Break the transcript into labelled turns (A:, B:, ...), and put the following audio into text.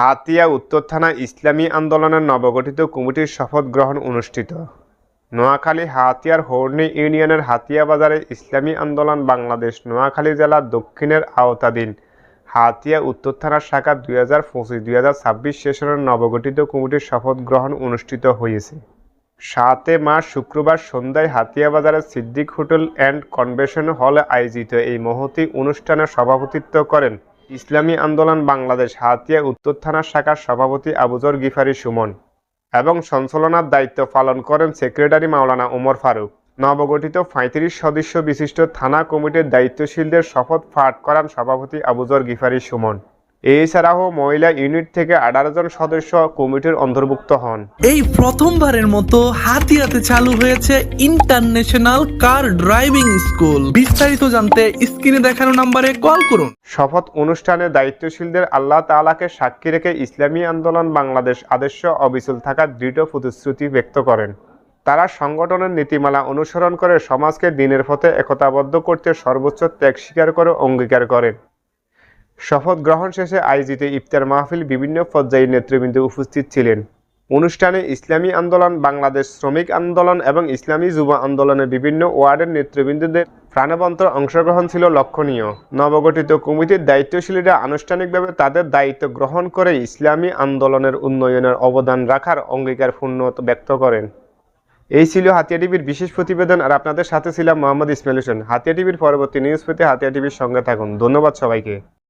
A: হাতিয়া উত্তর থানা ইসলামী আন্দোলনের নবগঠিত কমিটির শপথ গ্রহণ অনুষ্ঠিত। নোয়াখালী হাতিয়ার হর্নি ইউনিয়নের হাতিয়া বাজারে ইসলামী আন্দোলন বাংলাদেশ নোয়াখালী জেলার দক্ষিণের আওতাধীন। হাতিয়া উত্তর থানার শাখা দুই হাজার পঁচিশ দুই হাজার ছাব্বিশ সেশনের নবগঠিত কমিটির শপথ গ্রহণ অনুষ্ঠিত হয়েছে। সাতে মার্চ শুক্রবার সন্ধ্যায় হাতিয়া বাজারের সিদ্দিক হোটেল অ্যান্ড কনভেনশন হলে আয়োজিত এই মহতি অনুষ্ঠানে সভাপতিত্ব করেন ইসলামী আন্দোলন বাংলাদেশ হাতিয়া উত্তর থানার শাখার সভাপতি আবুজর গিফারি সুমন এবং সঞ্চালনার দায়িত্ব পালন করেন সেক্রেটারি মাওলানা ওমর ফারুক। নবগঠিত পঁয়ত্রিশ সদস্য বিশিষ্ট থানা কমিটির দায়িত্বশীলদের শপথ পাঠ করান সভাপতি আবুজর গিফারি সুমন। এছাড়াও মহিলা ইউনিট থেকে আঠারো জন সদস্য কমিটির অন্তর্ভুক্ত হন।
B: এই প্রথমবারের মতো হাতিয়াতে চালু হয়েছে ইন্টারন্যাশনাল কার ড্রাইভিং স্কুল। বিস্তারিত জানতে স্ক্রিনে দেখানো নম্বরে কল করুন।
A: শপথ অনুষ্ঠানে দায়িত্বশীলদের আল্লাহ তাআলাকে সাক্ষী রেখে ইসলামী আন্দোলন বাংলাদেশ আদর্শ অবিচল থাকার দৃঢ় প্রতিশ্রুতি ব্যক্ত করেন। তারা সংগঠনের নীতিমালা অনুসরণ করে সমাজকে দিনের পথে একতাবদ্ধ করতে সর্বোচ্চ ত্যাগ স্বীকার করে অঙ্গীকার করেন। শপথ গ্রহণ শেষে আয়োজিত ইফতার মাহফিল বিভিন্ন পর্যায়ে নেতৃবৃন্দ উপস্থিত ছিলেন। অনুষ্ঠানে ইসলামী আন্দোলন, বাংলাদেশ শ্রমিক আন্দোলন এবং ইসলামী যুব আন্দোলনের বিভিন্ন ওয়ার্ডের নেতৃবৃন্দদের প্রাণবন্ত অংশগ্রহণ ছিল লক্ষণীয়। নবগঠিত কমিটির দায়িত্বশীলীরা আনুষ্ঠানিকভাবে তাদের দায়িত্ব গ্রহণ করে ইসলামী আন্দোলনের উন্নয়নের অবদান রাখার অঙ্গীকার পূর্ণ ব্যক্ত করেন। এই ছিল হাতিয়া টিভির বিশেষ প্রতিবেদন, আর আপনাদের সাথে ছিলাম মোহাম্মদ ইসমাইল হোসেন। হাতিয়া টিভির পরবর্তী নিউজ পেতে হাতিয়া টিভির সঙ্গে থাকুন। ধন্যবাদ সবাইকে।